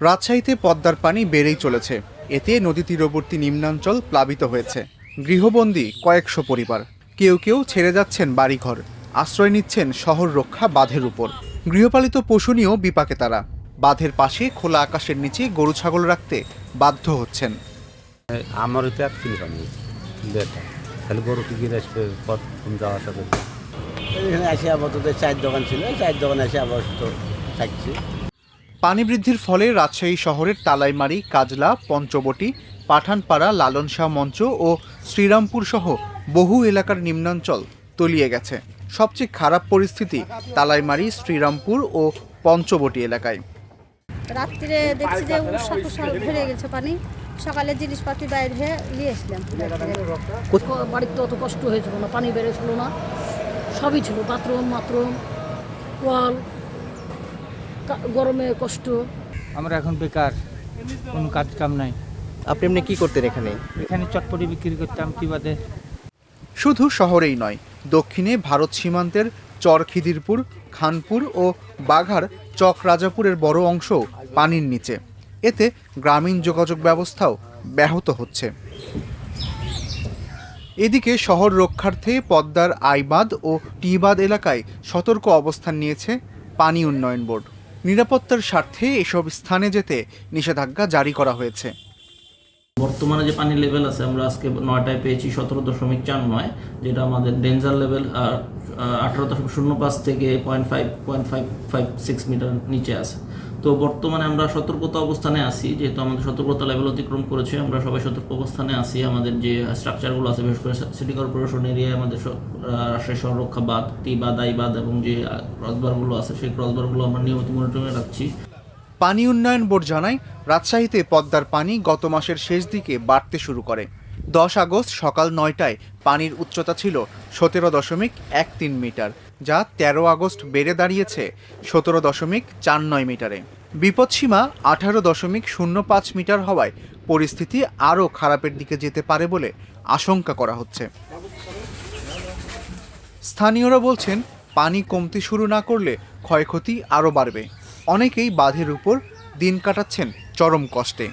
রাজশাহীতে পদ্মার পানি বেড়েই চলেছে। এতে নদী তীরবর্তী নিম্নাঞ্চল প্লাবিত হয়েছে। গৃহবন্দী কয়েকশো পরিবার। কেউ কেউ ছেড়ে যাচ্ছেন বাড়িঘর। আশ্রয় নিচ্ছেন শহর রক্ষা বাঁধের উপর। গৃহপালিত পশু নিয়েও বিপাকে তারা। বাঁধের পাশে খোলা আকাশের নিচে গরু ছাগল রাখতে বাধ্য হচ্ছেন। আমার গরু আসবে? যাওয়া আসা করবে এখানে এসে আপাতত চায়ের দোকান ছিল। চায়ের দোকানে এসে আপাতত থাকছি। পানি বৃদ্ধির ফলে রাজশাহী শহরের তালাইমারি কাজলা পঞ্চবটি পাঠানপাড়া লালন শাহ মঞ্চ ও শ্রীরামপুর সহ বহু এলাকার নিম্নাঞ্চল তলিয়ে গেছে। সবচেয়ে খারাপ পরিস্থিতি তালাইমারি শ্রীরামপুর ও পঞ্চবটি এলাকায়। রাত্রে দেখছি যে উৎসাহ উৎসাহ ভরে গেছে পানি। সকালে জিনিসপাতি বাইরে হয়ে নিয়ে এসলাম। বাড়িতে অত কষ্ট হয়েছিল না পানি বেড়েছিল না। সবই ছিল বাথরুম মাথরুম ওয়াল কা- গরমে কষ্ট। আমরা এখন বেকার কোনো কাজ কাম নাই। আপনি এমনি কি করতেন এখানে? এখানে চটপটি বিক্রি করতাম কি বাদে? শুধু শহরেই নয় দক্ষিণে ভারত সীমান্তের চরখিদিরপুর খানপুর ও বাঘার চক রাজাপুরের বড় অংশ পানির নিচে। এতে গ্রামীণ যোগাযোগ ব্যবস্থাও ব্যাহত হচ্ছে। এদিকে শহর রক্ষার্থে পদ্মার আইবাদ ও টিবাদ এলাকায় সতর্ক অবস্থান নিয়েছে পানি উন্নয়ন বোর্ড। নিরাপত্তার স্বার্থে এসব স্থানে যেতে নিষেধাজ্ঞা জারি করা হয়েছে। বর্তমানে যে পানির লেভেল আছে, আমরা আজকে নয়টায় পেয়েছি সতেরো দশমিক চার নয়, যেটা আমাদের ডেঞ্জার লেভেল আঠারো দশমিক শূন্য পাঁচ থেকে point five point five five six metre নিচে আছে। তো বর্তমানে আমরা সতর্কতা অবস্থানে আছি, যেহেতু আমাদের সতর্কতা লেভেল অতিক্রম করেছে, আমরা সবাই সতর্ক অবস্থানে আছি। আমাদের যে স্ট্রাকচারগুলো আছে, বিশেষ করে সিটি কর্পোরেশন এরিয়ায় আমাদের রাজশাহী শহর রক্ষা বাদ টি বাদ আই বাদ এবং যে ক্রসবারগুলো আছে, সেই ক্রসবারগুলো আমরা নিয়মিত মনিটরিংয়ে রাখছি। পানি উন্নয়ন বোর্ড জানায়, রাজশাহীতে পদ্মার পানি গত মাসের শেষ দিকে বাড়তে শুরু করে। দশ আগস্ট সকাল নয়টায় পানির উচ্চতা ছিল সতেরো দশমিক এক তিন মিটার, যা তেরো আগস্ট বেড়ে দাঁড়িয়েছে সতেরো দশমিক চার নয় মিটারে। বিপদসীমা আঠারো দশমিক শূন্য পাঁচ মিটার হওয়ায় পরিস্থিতি আরও খারাপের দিকে যেতে পারে বলে আশঙ্কা করা হচ্ছে। স্থানীয়রা বলছেন, পানি কমতে শুরু না করলে ক্ষয়ক্ষতি আরও বাড়বে। অনেকেই বাঁধের উপর দিন কাটাচ্ছেন চরম কষ্টে।